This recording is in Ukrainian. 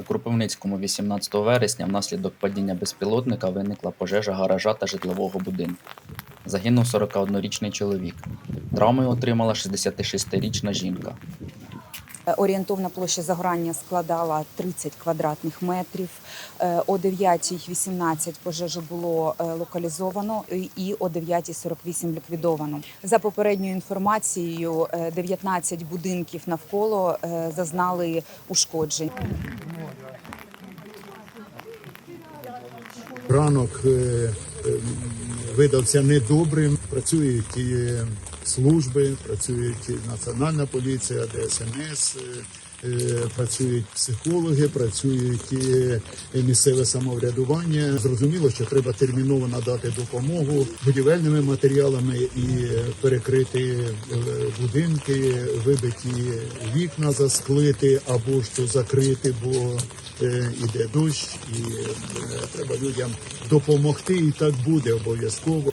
У Кропивницькому 18 вересня внаслідок падіння безпілотника виникла пожежа гаража та житлового будинку. Загинув 41-річний чоловік. Травмою отримала 66-річна жінка. Е, Орієнтовна площа загорання складала 30 квадратних метрів. Е, О 9.18 пожежу було е, локалізовано і- о 9.48 ліквідовано. За попередньою інформацією, е, 19 будинків навколо е, зазнали ушкоджень. Ранок е, е, видався недобрим. Працюють і служби, працюють і Національна поліція, ДСНС, е, е, працюють психологи, працюють і місцеве самоврядування. Зрозуміло, що треба терміново надати допомогу будівельними матеріалами і перекрити будинки, вибиті вікна засклити або то закрити, бо іде дощ, і е, треба людям допомогти, і так буде обов'язково.